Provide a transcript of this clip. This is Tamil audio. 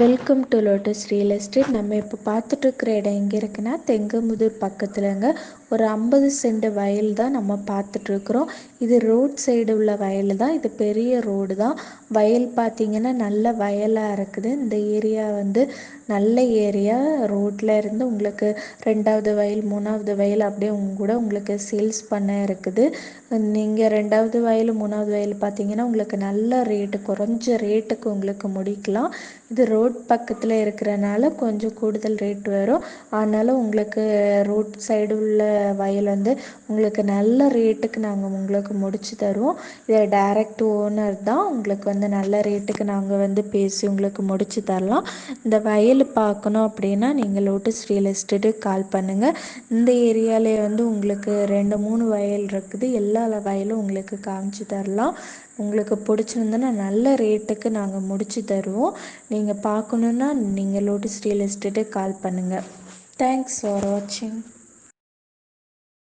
Welcome to lotus real estate நம்ம இப்போ பார்த்துட்ருக்குற இடம் எங்கே இருக்குன்னா தெங்கமுதூர் பக்கத்துலங்க. ஒரு ஐம்பது சென்ட் வயல் தான் நம்ம பார்த்துட்ருக்குறோம் இது ரோட் சைடு உள்ள வயல் தான். இது பெரிய ரோடு தான். வயல் பார்த்திங்கன்னா நல்ல வயலாக இருக்குது. இந்த ஏரியா வந்து நல்ல ஏரியா. ரோட்டில் இருந்து உங்களுக்கு ரெண்டாவது வயல் மூணாவது வயல் அப்படியே உங்க கூட உங்களுக்கு சேல்ஸ் பண்ண இருக்குது. நீங்கள் ரெண்டாவது வயல் மூணாவது வயல் பார்த்தீங்கன்னா உங்களுக்கு நல்ல ரேட்டு குறைஞ்ச ரேட்டுக்கு உங்களுக்கு முடிக்கலாம். இது ரோட் ரோட் பக்கத்தில் இருக்கிறனால கொஞ்சம் கூடுதல் ரேட் வரும். ஆனாலும் உங்களுக்கு ரோட் சைடு உள்ள வயல் வந்து உங்களுக்கு நல்ல ரேட்டுக்கு நாங்கள் உங்களுக்கு முடிச்சு தருவோம். இதை டைரக்ட் ஓனர் தான் உங்களுக்கு வந்து நல்ல ரேட்டுக்கு நாங்கள் வந்து பேசி உங்களுக்கு முடிச்சு தரலாம். இந்த வயல் பார்க்கணும் அப்படின்னா நீங்கள் லோட்டஸ் ரியல் எஸ்டேட்டுக்கு கால் பண்ணுங்கள் இந்த ஏரியாவிலே வந்து உங்களுக்கு ரெண்டு மூணு வயல் இருக்குது. எல்லா வயலும் உங்களுக்கு காமிச்சு தரலாம். உங்களுக்கு பிடிச்சிருந்தனா நல்ல ரேட்டுக்கு நாங்கள் முடிச்சு தருவோம். நீங்கள் பார்க்கணுன்னா நீங்கள் லோட்டஸ் ரியல் எஸ்டேட்டுக்கு கால் பண்ணுங்கள் தேங்க்ஸ் ஃபார் வாட்சிங்